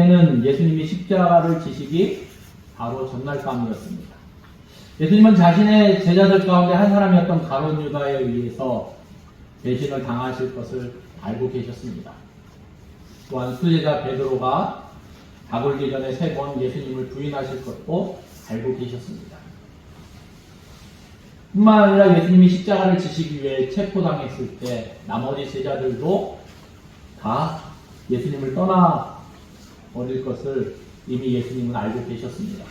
때는 예수님이 십자가를 지시기 바로 전날 밤이었습니다. 예수님은 자신의 제자들 가운데 한 사람이었던 가론 유다에 의해서 배신을 당하실 것을 알고 계셨습니다. 또한 수제자 베드로가 다굴기 전에 세 번 예수님을 부인하실 것도 알고 계셨습니다. 뿐만 아니라 예수님이 십자가를 지시기 위해 체포당했을 때 나머지 제자들도 다 예수님을 떠나 버릴 것을 이미 예수님은 알고 계셨습니다.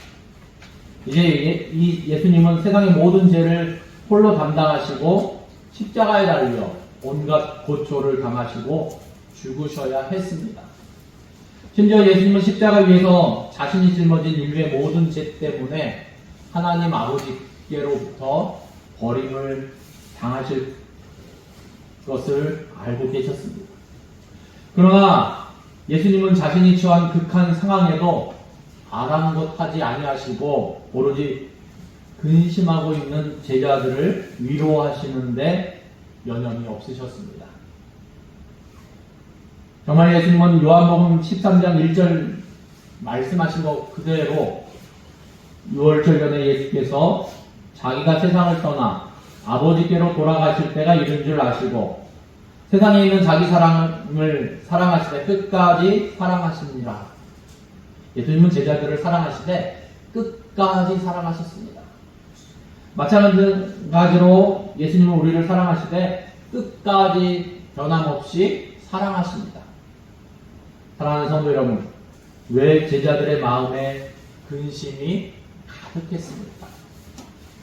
이제 예- 이 예수님은 세상의 모든 죄를 홀로 담당하시고 십자가에 달려 온갖 고초를 당하시고 죽으셔야 했습니다. 심지어 예수님은 십자가 위에서 자신이 짊어진 인류의 모든 죄 때문에 하나님 아버지께로부터 버림을 당하실 것을 알고 계셨습니다. 그러나 예수님은 자신이 처한 극한 상황에도 아랑곳하지 아니하시고 오로지 근심하고 있는 제자들을 위로하시는데 여념이 없으셨습니다. 정말 예수님은 요한복음 13장 1절 말씀하신 것 그대로 6월절 전에 예수께서 자기가 세상을 떠나 아버지께로 돌아가실 때가 이른 줄 아시고 세상에 있는 자기 사랑을 사랑하시되 끝까지 사랑하십니다. 예수님은 제자들을 사랑하시되 끝까지 사랑하셨습니다. 마찬가지로 예수님은 우리를 사랑하시되 끝까지 변함없이 사랑하십니다. 사랑하는 성도 여러분, 왜 제자들의 마음에 근심이 가득했습니까?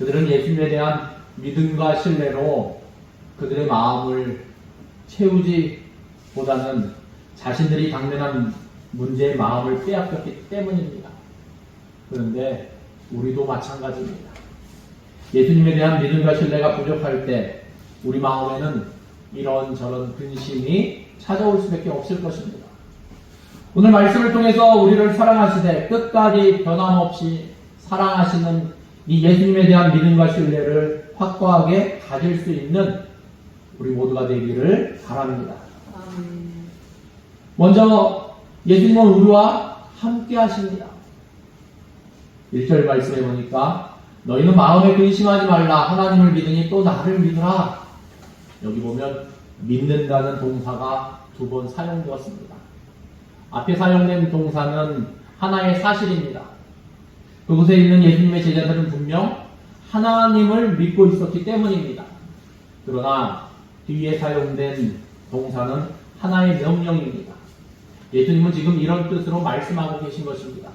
그들은 예수님에 대한 믿음과 신뢰로 그들의 마음을 채우지보다는 자신들이 당면한 문제의 마음을 빼앗겼기 때문입니다. 그런데 우리도 마찬가지입니다. 예수님에 대한 믿음과 신뢰가 부족할 때 우리 마음에는 이런저런 근심이 찾아올 수밖에 없을 것입니다. 오늘 말씀을 통해서 우리를 사랑하시되 끝까지 변함없이 사랑하시는 이 예수님에 대한 믿음과 신뢰를 확고하게 가질 수 있는 우리 모두가 되기를 바랍니다. 먼저 예수님은 우리와 함께 하십니다. 1절 말씀해 보니까 너희는 마음에 근심하지 말라 하나님을 믿으니 또 나를 믿으라. 여기 보면 믿는다는 동사가 두 번 사용되었습니다. 앞에 사용된 동사는 하나의 사실입니다. 그곳에 있는 예수님의 제자들은 분명 하나님을 믿고 있었기 때문입니다. 그러나 뒤에 사용된 동사는 하나의 명령입니다. 예수님은 지금 이런 뜻으로 말씀하고 계신 것입니다.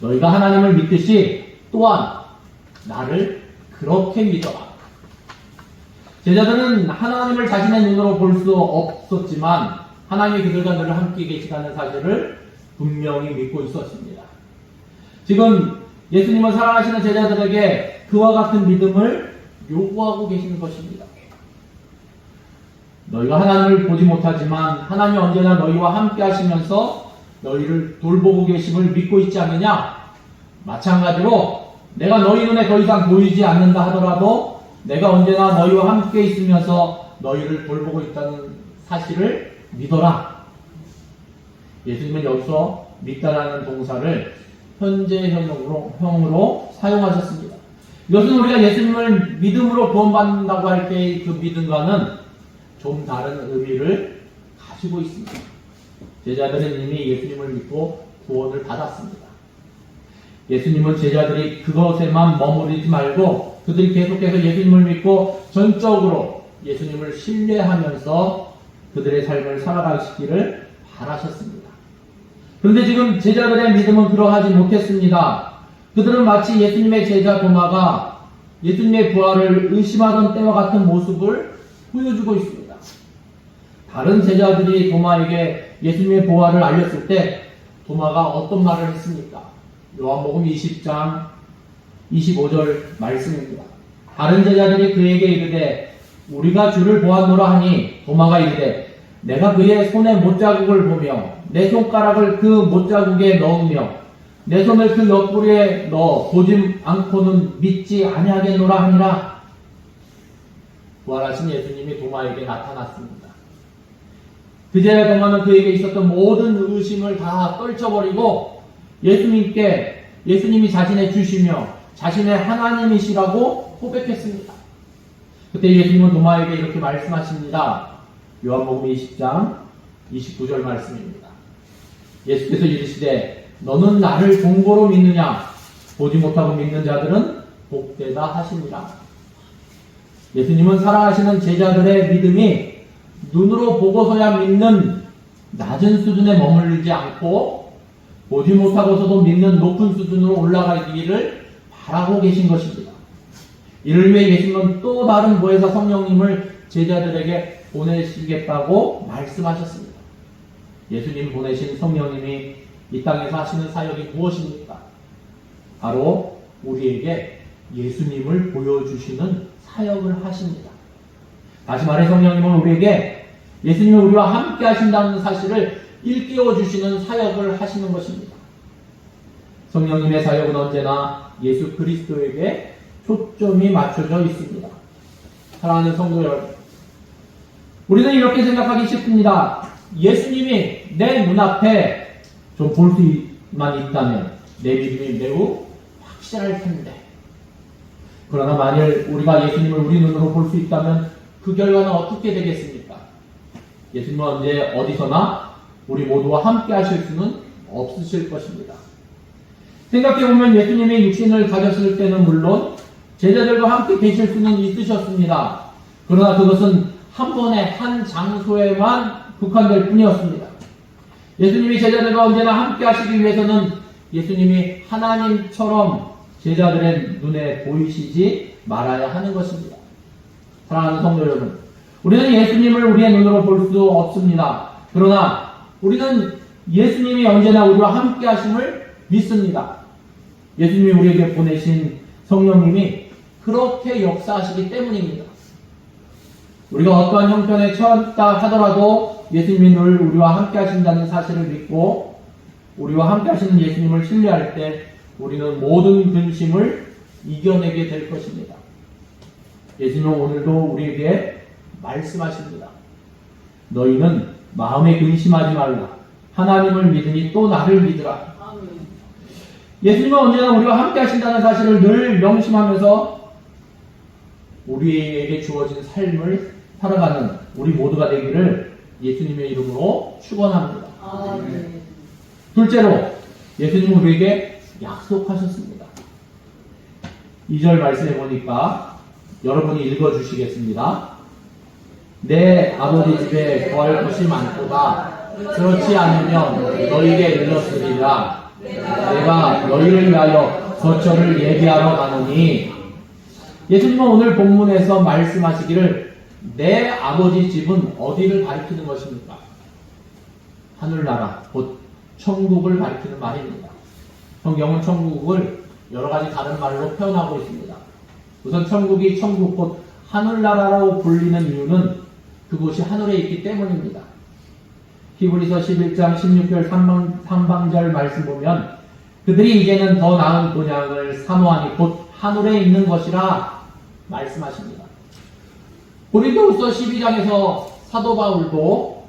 너희가 하나님을 믿듯이 또한 나를 그렇게 믿어라. 제자들은 하나님을 자신의 눈으로 볼 수 없었지만 하나님이 그들과 늘 함께 계시다는 사실을 분명히 믿고 있었습니다. 지금 예수님을 사랑하시는 제자들에게 그와 같은 믿음을 요구하고 계시는 것입니다. 너희가 하나님을 보지 못하지만 하나님이 언제나 너희와 함께 하시면서 너희를 돌보고 계심을 믿고 있지 않느냐? 마찬가지로 내가 너희 눈에 더 이상 보이지 않는다 하더라도 내가 언제나 너희와 함께 있으면서 너희를 돌보고 있다는 사실을 믿어라. 예수님은 여기서 믿다라는 동사를 현재형으로 형으로 사용하셨습니다. 이것은 우리가 예수님을 믿음으로 구원받는다고 할 때의 그 믿음과는 좀 다른 의미를 가지고 있습니다. 제자들은 이미 예수님을 믿고 구원을 받았습니다. 예수님은 제자들이 그것에만 머무르지 말고 그들이 계속해서 예수님을 믿고 전적으로 예수님을 신뢰하면서 그들의 삶을 살아가시기를 바라셨습니다. 그런데 지금 제자들의 믿음은 그러하지 못했습니다. 그들은 마치 예수님의 제자 도마가 예수님의 부활을 의심하던 때와 같은 모습을 보여주고 있습니다. 다른 제자들이 도마에게 예수님의 부활을 알렸을 때 도마가 어떤 말을 했습니까? 요한복음 20장 25절 말씀입니다. 다른 제자들이 그에게 이르되 우리가 주를 보았노라 하니 도마가 이르되 내가 그의 손에 못자국을 보며 내 손가락을 그 못자국에 넣으며 내 손을 그 옆구리에 넣어 보지 않고는 믿지 아니하겠노라 하니라. 부활하신 예수님이 도마에게 나타났습니다. 그제 동안은 그에게 있었던 모든 의심을 다 떨쳐버리고 예수님께 예수님이 자신의 주시며 자신의 하나님이시라고 고백했습니다. 그때 예수님은 도마에게 이렇게 말씀하십니다. 요한복음 20장 29절 말씀입니다. 예수께서 이르시되 너는 나를 종고로 믿느냐 보지 못하고 믿는 자들은 복되다 하시니라. 예수님은 살아가시는 제자들의 믿음이 눈으로 보고서야 믿는 낮은 수준에 머물지 않고 보지 못하고서도 믿는 높은 수준으로 올라가기를 바라고 계신 것입니다. 이를 위해 예수님은 또 다른 보혜사 성령님을 제자들에게 보내시겠다고 말씀하셨습니다. 예수님 보내신 성령님이 이 땅에서 하시는 사역이 무엇입니까? 바로 우리에게 예수님을 보여주시는 사역을 하십니다. 다시 말해 성령님은 우리에게 예수님이 우리와 함께 하신다는 사실을 일깨워 주시는 사역을 하시는 것입니다. 성령님의 사역은 언제나 예수 그리스도에게 초점이 맞춰져 있습니다. 사랑하는 성도 여러분, 우리는 이렇게 생각하기 쉽습니다. 예수님이 내 눈앞에 좀 볼 수만 있다면 내 믿음이 매우 확실할 텐데. 그러나 만일 우리가 예수님을 우리 눈으로 볼 수 있다면 그 결과는 어떻게 되겠습니까? 예수님은 언제 어디서나 우리 모두와 함께 하실 수는 없으실 것입니다. 생각해보면 예수님이 육신을 가졌을 때는 물론 제자들과 함께 계실 수는 있으셨습니다. 그러나 그것은 한 번에 한 장소에만 국한될 뿐이었습니다. 예수님이 제자들과 언제나 함께 하시기 위해서는 예수님이 하나님처럼 제자들의 눈에 보이시지 말아야 하는 것입니다. 사랑하는 성도 여러분, 우리는 예수님을 우리의 눈으로 볼 수 없습니다. 그러나 우리는 예수님이 언제나 우리와 함께 하심을 믿습니다. 예수님이 우리에게 보내신 성령님이 그렇게 역사하시기 때문입니다. 우리가 어떠한 형편에 처했다 하더라도 예수님이 늘 우리와 함께 하신다는 사실을 믿고 우리와 함께 하시는 예수님을 신뢰할 때 우리는 모든 근심을 이겨내게 될 것입니다. 예수님은 오늘도 우리에게 말씀하십니다. 너희는 마음에 근심하지 말라. 하나님을 믿으니 또 나를 믿으라. 예수님은 언제나 우리와 함께 하신다는 사실을 늘 명심하면서 우리에게 주어진 삶을 살아가는 우리 모두가 되기를 예수님의 이름으로 축원합니다. 둘째로 예수님은 우리에게 약속하셨습니다. 2절 말씀해 보니까 여러분이 읽어 주시겠습니다. 내 아버지 집에 거할 곳이 많도다. 그렇지 않으면 너희에게 일렀으리라. 내가 너희를 위하여 거처를 예비하러 가노니 예수님은 오늘 본문에서 말씀하시기를 내 아버지 집은 어디를 가리키는 것입니까? 하늘나라, 곧 천국을 가리키는 말입니다. 성경은 천국을 여러 가지 다른 말로 표현하고 있습니다. 우선 천국이 천국 곧 하늘나라로 불리는 이유는 그곳이 하늘에 있기 때문입니다. 히브리서 11장 16절 3방, 3방절 말씀 보면 그들이 이제는 더 나은 본향을 사모하니 곧 하늘에 있는 것이라 말씀하십니다. 고린도후서 12장에서 사도 바울도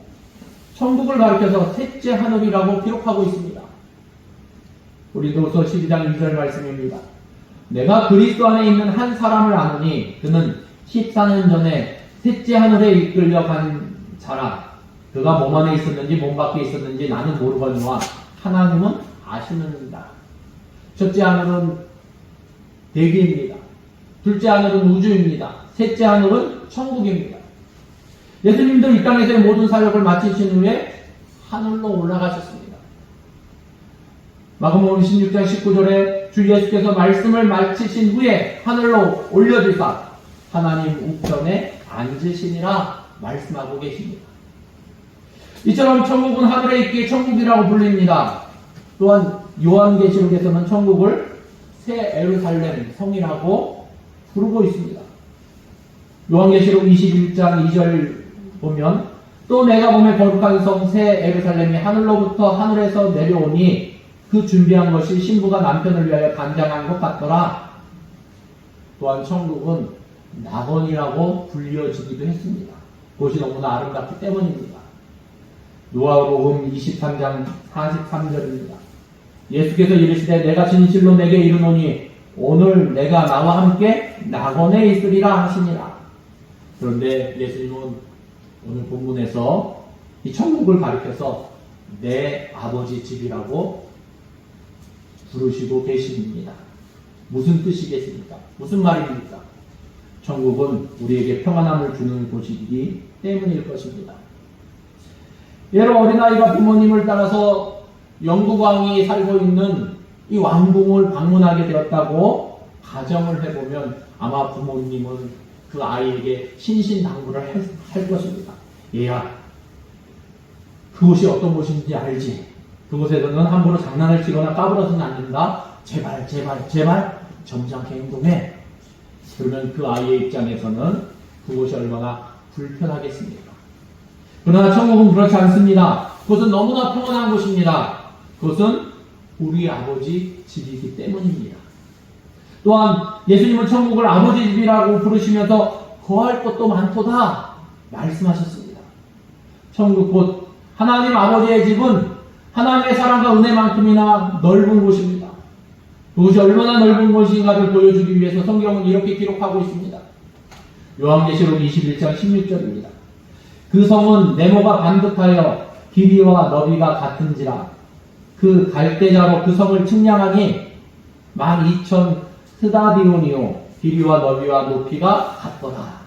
천국을 가리켜서 셋째 하늘이라고 기록하고 있습니다. 고린도후서 12장 2절 말씀입니다. 내가 그리스도 안에 있는 한 사람을 아느니 그는 14년 전에 셋째 하늘에 이끌려 간 자라 그가 몸 안에 있었는지 몸 밖에 있었는지 나는 모르거니와 하나님은 아시는다. 첫째 하늘은 대기입니다. 둘째 하늘은 우주입니다. 셋째 하늘은 천국입니다. 예수님도 이 땅에서의 모든 사역을 마치신 후에 하늘로 올라가셨습니다. 마가복음 16장 19절에 주 예수께서 말씀을 마치신 후에 하늘로 올려주사 하나님 우편에 앉으시니라 말씀하고 계십니다. 이처럼 천국은 하늘에 있기에 천국이라고 불립니다. 또한 요한계시록에서는 천국을 새 에루살렘 성이라고 부르고 있습니다. 요한계시록 21장 2절 보면 또 내가 보면 거룩한 성 새 에루살렘이 하늘로부터 하늘에서 내려오니 그 준비한 것이 신부가 남편을 위하여 간장한 것 같더라. 또한 천국은 낙원이라고 불려지기도 했습니다. 그것이 너무나 아름답기 때문입니다. 요한복음 23장 43절입니다. 예수께서 이르시되 내가 진실로 내게 이르노니 오늘 내가 나와 함께 낙원에 있으리라 하시니라. 그런데 예수님은 오늘 본문에서 이 천국을 가리켜서 내 아버지 집이라고 부르시고 계십니다. 무슨 뜻이겠습니까? 무슨 말입니까? 천국은 우리에게 평안함을 주는 곳이기 때문일 것입니다. 예로 어린아이가 부모님을 따라서 영국왕이 살고 있는 이 왕궁을 방문하게 되었다고 가정을 해보면 아마 부모님은 그 아이에게 신신당부를 할, 할 것입니다. 얘야, 그곳이 어떤 곳인지 알지? 그곳에서는 함부로 장난을 치거나 까불어서는 안 된다. 제발, 제발, 제발 점잖게 행동해. 그러면 그 아이의 입장에서는 그곳이 얼마나 불편하겠습니까? 그러나 천국은 그렇지 않습니다. 그것은 너무나 평안한 곳입니다. 그것은 우리 아버지 집이기 때문입니다. 또한 예수님은 천국을 아버지 집이라고 부르시면서 거할 것도 많도다 말씀하셨습니다. 천국 곧 하나님 아버지의 집은 하나님의 사랑과 은혜만큼이나 넓은 곳입니다. 그것이 얼마나 넓은 곳인가를 보여주기 위해서 성경은 이렇게 기록하고 있습니다. 요한계시록 21장 16절입니다. 그 성은 네모가 반듯하여 길이와 너비가 같은지라 그 갈대자로 그 성을 측량하니 12,000 스다디오니오 길이와 너비와 높이가 같더라.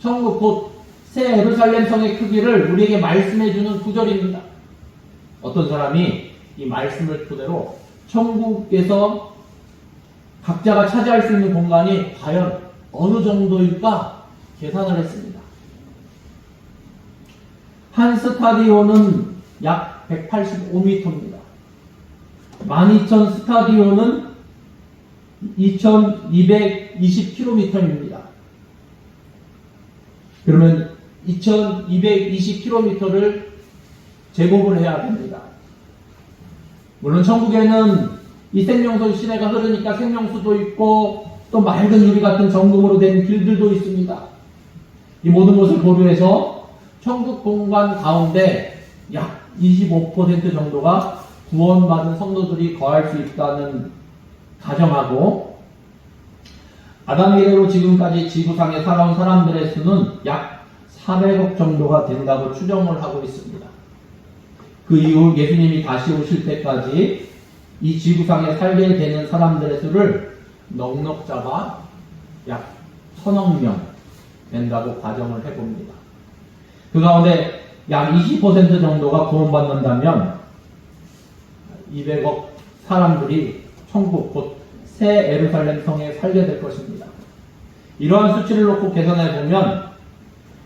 천국 곧새 에루살렘 성의 크기를 우리에게 말씀해 주는 구절입니다. 어떤 사람이 이 말씀을 토대로 천국에서 각자가 차지할 수 있는 공간이 과연 어느 정도일까 계산을 했습니다. 한 스타디오는 약 185m입니다. 12,000 스타디오는 2,220km입니다. 그러면 2,220km를 제곱을 해야 됩니다. 물론 천국에는 이 생명수 시내가 흐르니까 생명수도 있고 또 맑은 유리 같은 정금으로 된 길들도 있습니다. 이 모든 것을 고려해서 천국 공간 가운데 약 25% 정도가 구원받은 성도들이 거할 수 있다는 가정하고 아담 이래로 지금까지 지구상에 살아온 사람들의 수는 약 400억 정도가 된다고 추정을 하고 있습니다. 그 이후 예수님이 다시 오실 때까지 이 지구상에 살게 되는 사람들의 수를 넉넉 잡아 약 천억 명 된다고 가정을 해봅니다. 그 가운데 약 20% 정도가 구원받는다면 200억 사람들이 천국 곧 새 에루살렘 성에 살게 될 것입니다. 이러한 수치를 놓고 계산해 보면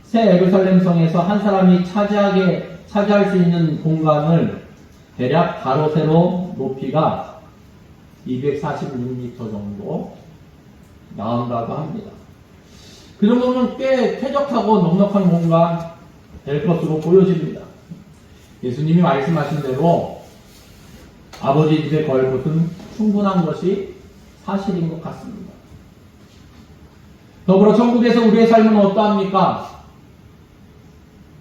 새 에루살렘 성에서 한 사람이 차지하게 차지할 수 있는 공간을 대략 가로 세로 높이가 246m 정도 나온다고 합니다. 그 정도면 꽤 쾌적하고 넉넉한 공간 될 것으로 보여집니다. 예수님이 말씀하신 대로 아버지 집에 걸 곳은 충분한 것이 사실인 것 같습니다. 더불어 천국에서 우리의 삶은 어떠합니까?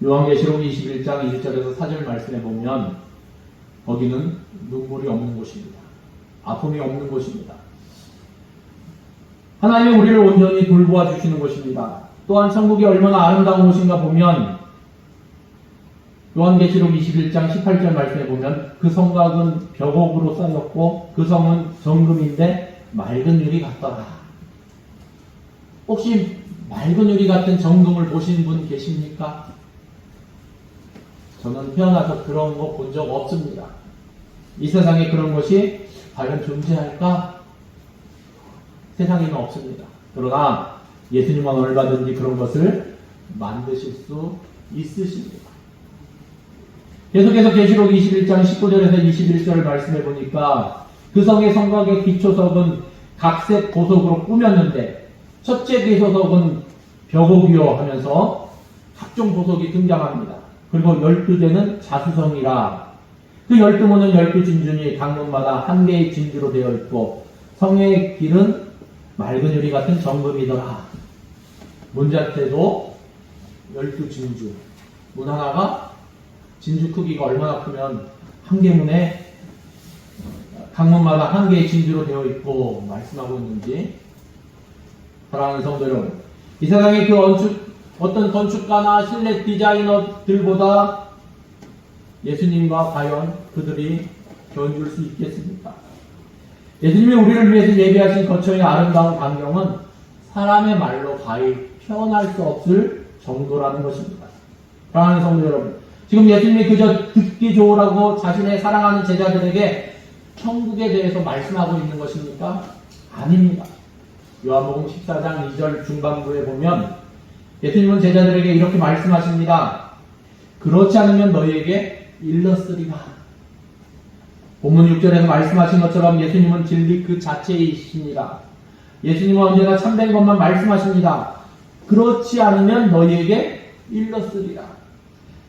요한계시록 21장 1절에서 4절 말씀해 보면 거기는 눈물이 없는 곳입니다. 아픔이 없는 곳입니다. 하나님이 우리를 온전히 돌보아 주시는 곳입니다. 또한 천국이 얼마나 아름다운 곳인가 보면 요한계시록 21장 18절 말씀에 보면 그 성곽은 벽옥으로 쌓였고 그 성은 정금인데 맑은 유리 같더라. 혹시 맑은 유리 같은 정금을 보신 분 계십니까? 저는 태어나서 그런 거 본 적 없습니다. 이 세상에 그런 것이 과연 존재할까? 세상에는 없습니다. 그러나 예수님은 얼마든지 그런 것을 만드실 수 있으십니다. 계속해서 계시록 21장 19절에서 21절 말씀해 보니까 그 성의 성곽의 기초석은 각색 보석으로 꾸몄는데 첫째 기초석은 벽옥이요 하면서 각종 보석이 등장합니다. 그리고 열두 대는 자수성이라. 그 열두 문은 열두 진주니 각 문마다 한 개의 진주로 되어 있고 성의 길은 맑은 유리 같은 정금이더라. 문 자체도 열두 진주. 문 하나가 진주 크기가 얼마나 크면 한 개 문에 강문마다 한 개의 진주로 되어 있고 말씀하고 있는지. 사랑하는 성도 여러분 이 세상에 그 건축, 어떤 건축가나 실내 디자이너들보다 예수님과 과연 그들이 견줄 수 있겠습니까? 예수님이 우리를 위해서 예비하신 거처의 아름다운 광경은 사람의 말로 가히 표현할 수 없을 정도라는 것입니다. 사랑하는 성도 여러분, 지금 예수님이 그저 듣기 좋으라고 자신의 사랑하는 제자들에게 천국에 대해서 말씀하고 있는 것입니까? 아닙니다. 요한복음 14장 2절 중반부에 보면 예수님은 제자들에게 이렇게 말씀하십니다. 그렇지 않으면 너희에게 일렀으리라. 본문 6절에서 말씀하신 것처럼 예수님은 진리 그 자체이십니다. 예수님은 언제나 참된 것만 말씀하십니다. 그렇지 않으면 너희에게 일렀으리라.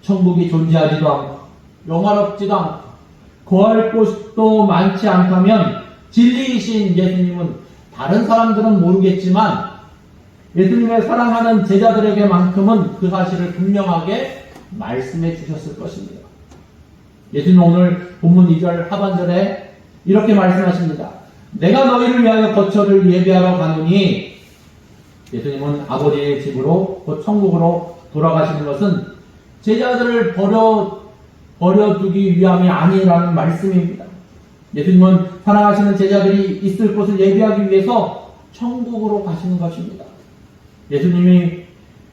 천국이 존재하지도 않고 영화롭지도 않고 거할 곳도 많지 않다면 진리이신 예수님은 다른 사람들은 모르겠지만 예수님의 사랑하는 제자들에게만큼은 그 사실을 분명하게 말씀해 주셨을 것입니다. 예수님 오늘 본문 2절 하반절에 이렇게 말씀하십니다. 내가 너희를 위하여 거처를 예비하러 가노니 예수님은 아버지의 집으로 곧 천국으로 돌아가시는 것은 제자들을 버려 버려두기 위함이 아니라는 말씀입니다. 예수님은 사랑하시는 제자들이 있을 곳을 예비하기 위해서 천국으로 가시는 것입니다. 예수님이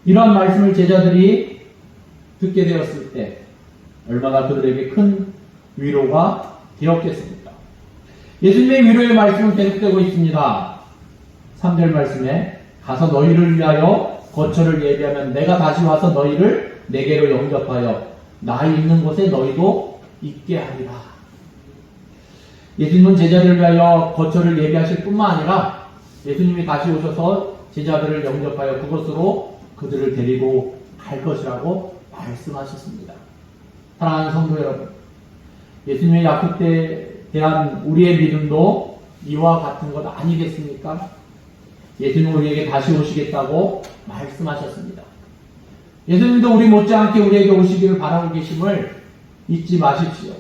이러한 말씀을 제자들이 듣게 되었을 때 얼마나 그들에게 큰 위로가 되었겠습니까? 예수님의 위로의 말씀은 계속되고 있습니다. 3절 말씀에 가서 너희를 위하여 거처를 예비하면 내가 다시 와서 너희를 내게로 영접하여 나 있는 곳에 너희도 있게 하리라. 예수님은 제자들을 위하여 거처를 예비하실 뿐만 아니라 예수님이 다시 오셔서 제자들을 영접하여 그곳으로 그들을 데리고 갈 것이라고 말씀하셨습니다. 사랑하는 성도 여러분, 예수님의 약속에 대한 우리의 믿음도 이와 같은 것 아니겠습니까? 예수님은 우리에게 다시 오시겠다고 말씀하셨습니다. 예수님도 우리 못지않게 우리에게 오시기를 바라고 계심을 잊지 마십시오.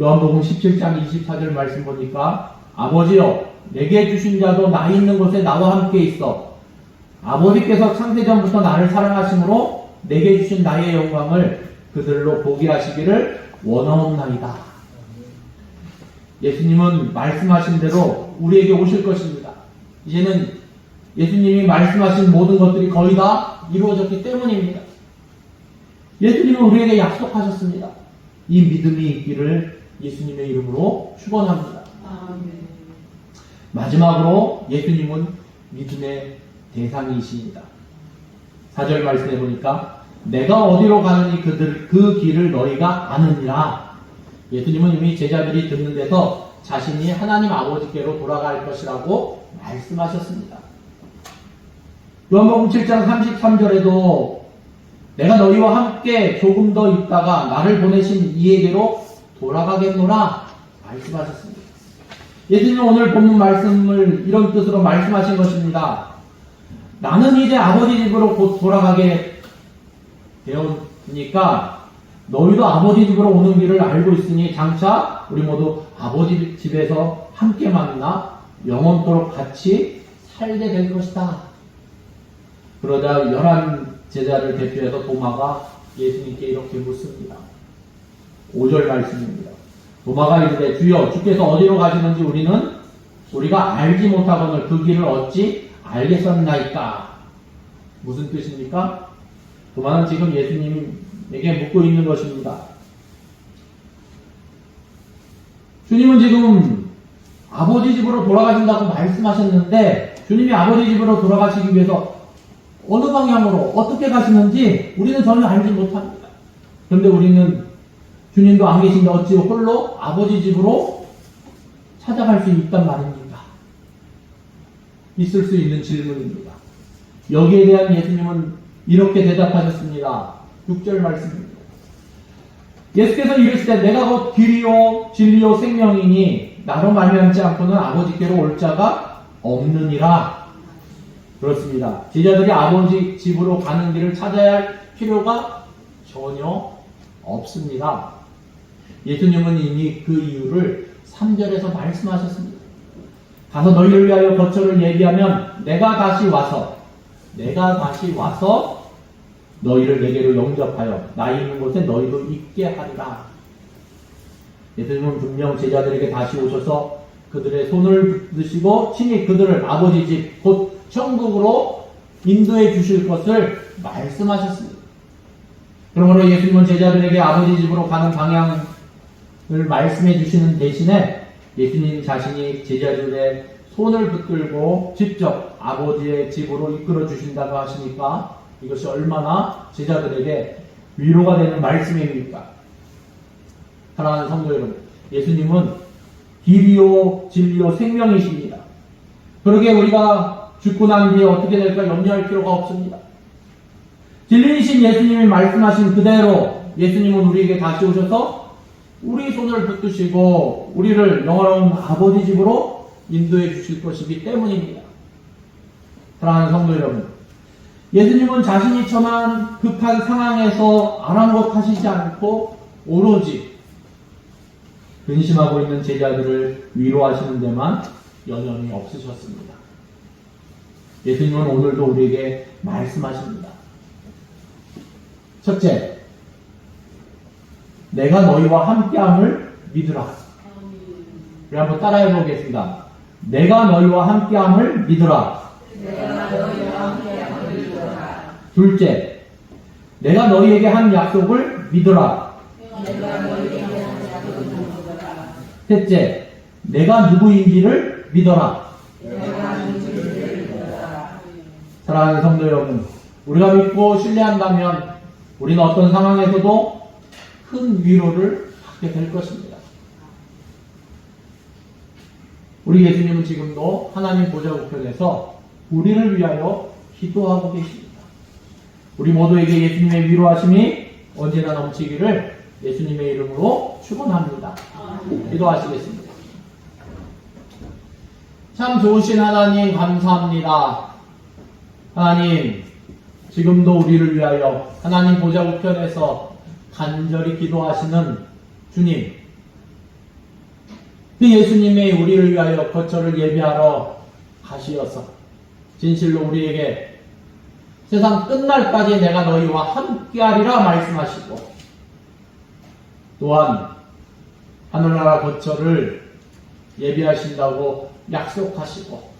요한복음 17장 24절 말씀 보니까 아버지여 내게 주신 자도 나 있는 곳에 나와 함께 있어 아버지께서 창세전부터 나를 사랑하심으로 내게 주신 나의 영광을 그들로 보게 하시기를 원하옵나이다. 예수님은 말씀하신 대로 우리에게 오실 것입니다. 이제는 예수님이 말씀하신 모든 것들이 거의 다 이루어졌기 때문입니다. 예수님은 우리에게 약속하셨습니다. 이 믿음이 있기를 예수님의 이름으로 축원합니다. 마지막으로 예수님은 믿음의 대상이십니다. 4절 말씀해 보니까 내가 어디로 가느니 그들 그 길을 너희가 아느니라. 예수님은 이미 제자들이 듣는 데서 자신이 하나님 아버지께로 돌아갈 것이라고 말씀하셨습니다. 요한복음 7장 33절에도 내가 너희와 함께 조금 더 있다가 나를 보내신 이에게로 돌아가겠노라 말씀하셨습니다. 예수님은 오늘 본문 말씀을 이런 뜻으로 말씀하신 것입니다. 나는 이제 아버지 집으로 곧 돌아가게 되었으니까 너희도 아버지 집으로 오는 길을 알고 있으니 장차 우리 모두 아버지 집에서 함께 만나 영원토록 같이 살게 될 것이다. 그러자 열한 제자를 대표해서 도마가 예수님께 이렇게 묻습니다. 5절 말씀입니다. 도마가 이르되 주여 주께서 어디로 가시는지 우리는 우리가 알지 못하거늘 그 길을 어찌 알겠었나이까? 무슨 뜻입니까? 도마는 지금 예수님에게 묻고 있는 것입니다. 주님은 지금 아버지 집으로 돌아가신다고 말씀하셨는데 주님이 아버지 집으로 돌아가시기 위해서 어느 방향으로 어떻게 가시는지 우리는 전혀 알지 못합니다. 그런데 우리는 주님도 안 계신데 어찌 홀로 아버지 집으로 찾아갈 수 있단 말입니까? 있을 수 있는 질문입니다. 여기에 대한 예수님은 이렇게 대답하셨습니다. 6절 말씀입니다. 예수께서 이르시되 내가 곧 길이요 진리요 생명이니 나로 말미암지 않고는 아버지께로 올 자가 없느니라. 그렇습니다. 제자들이 아버지 집으로 가는 길을 찾아야 할 필요가 전혀 없습니다. 예수님은 이미 그 이유를 3절에서 말씀하셨습니다. 가서 너희를 위하여 거처를 예비하면 내가 다시 와서 내가 다시 와서 너희를 내게로 영접하여 나 있는 곳에 너희도 있게 하리라. 예수님은 분명 제자들에게 다시 오셔서 그들의 손을 붙드시고 친히 그들을 아버지 집 곧 천국으로 인도해 주실 것을 말씀하셨습니다. 그러므로 예수님은 제자들에게 아버지 집으로 가는 방향을 말씀해 주시는 대신에 예수님 자신이 제자들의 손을 붙들고 직접 아버지의 집으로 이끌어 주신다고 하시니까 이것이 얼마나 제자들에게 위로가 되는 말씀입니까? 사랑하는 성도 여러분, 예수님은 길이요, 진리요, 생명이십니다. 그러게 우리가 죽고 난 뒤에 어떻게 될까 염려할 필요가 없습니다. 진리이신 예수님이 말씀하신 그대로 예수님은 우리에게 다시 오셔서 우리 손을 붙드시고 우리를 영원한 아버지 집으로 인도해 주실 것이기 때문입니다. 사랑하는 성도 여러분, 예수님은 자신이 처한 급한 상황에서 아랑곳하시지 않고 오로지 근심하고 있는 제자들을 위로하시는 데만 여념이 없으셨습니다. 예수님은 오늘도 우리에게 말씀하십니다. 첫째, 내가 너희와 함께함을 믿으라. 우리 한번 따라해 보겠습니다. 내가 너희와 함께함을 믿으라. 둘째, 내가 너희에게 한 약속을 믿으라. 셋째, 내가 누구인지를 믿어라. 사랑하는 성도 여러분, 우리가 믿고 신뢰한다면 우리는 어떤 상황에서도 큰 위로를 받게 될 것입니다. 우리 예수님은 지금도 하나님 보좌 우편에서 우리를 위하여 기도하고 계십니다. 우리 모두에게 예수님의 위로하심이 언제나 넘치기를 예수님의 이름으로 축원합니다. 기도하시겠습니다. 참 좋으신 하나님 감사합니다. 하나님 지금도 우리를 위하여 하나님 보좌 우편에서 간절히 기도하시는 주님 그 예수님의 우리를 위하여 거처를 예비하러 가시어서 진실로 우리에게 세상 끝날까지 내가 너희와 함께하리라 말씀하시고 또한 하늘나라 거처를 예비하신다고 약속하시고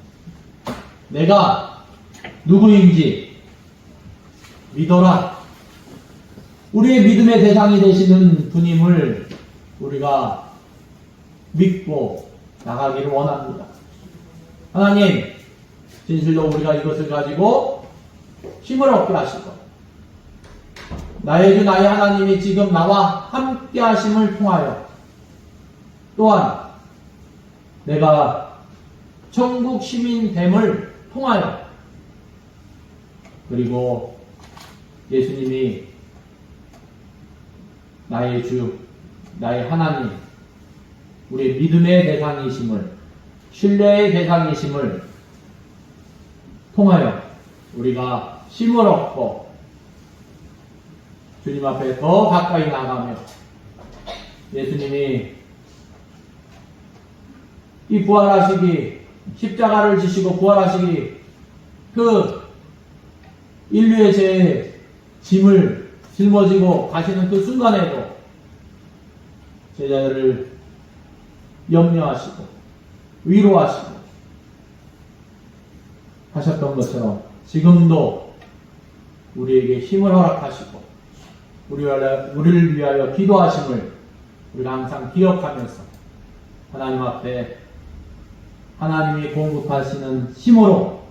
내가 누구인지 믿어라. 우리의 믿음의 대상이 되시는 주님을 우리가 믿고 나가기를 원합니다. 하나님, 진실로 우리가 이것을 가지고 힘을 얻게 하시고 나의 주 나의 하나님이 지금 나와 함께 하심을 통하여 또한 내가 천국 시민됨을 통하여 그리고 예수님이 나의 주, 나의 하나님, 우리의 믿음의 대상이심을, 신뢰의 대상이심을 통하여 우리가 힘을 얻고 주님 앞에 더 가까이 나가며 예수님이 이 부활하시기 십자가를 지시고 부활하시기 그 인류의 제 짐을 짊어지고 가시는 그 순간에도 제자들을 염려하시고 위로하시고 하셨던 것처럼 지금도 우리에게 힘을 허락하시고 우리를 위하여 기도하심을 우리가 항상 기억하면서 하나님 앞에 하나님이 공급하시는 힘으로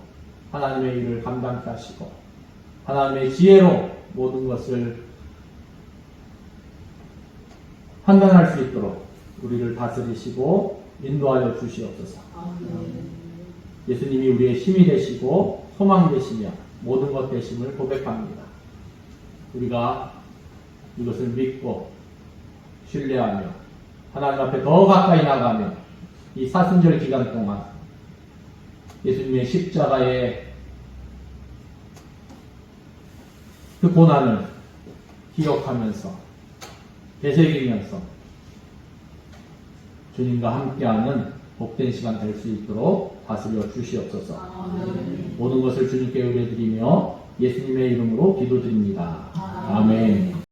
하나님의 일을 감당케 하시고 하나님의 지혜로 모든 것을 판단할 수 있도록 우리를 다스리시고 인도하여 주시옵소서. 예수님이 우리의 힘이 되시고 소망이 되시며 모든 것 되심을 고백합니다. 우리가 이것을 믿고 신뢰하며 하나님 앞에 더 가까이 나가며 이 사순절 기간 동안 예수님의 십자가의 그 고난을 기억하면서 되새기면서 주님과 함께하는 복된 시간 될 수 있도록 다스려 주시옵소서. 모든 것을 주님께 의뢰드리며 예수님의 이름으로 기도드립니다. 아멘.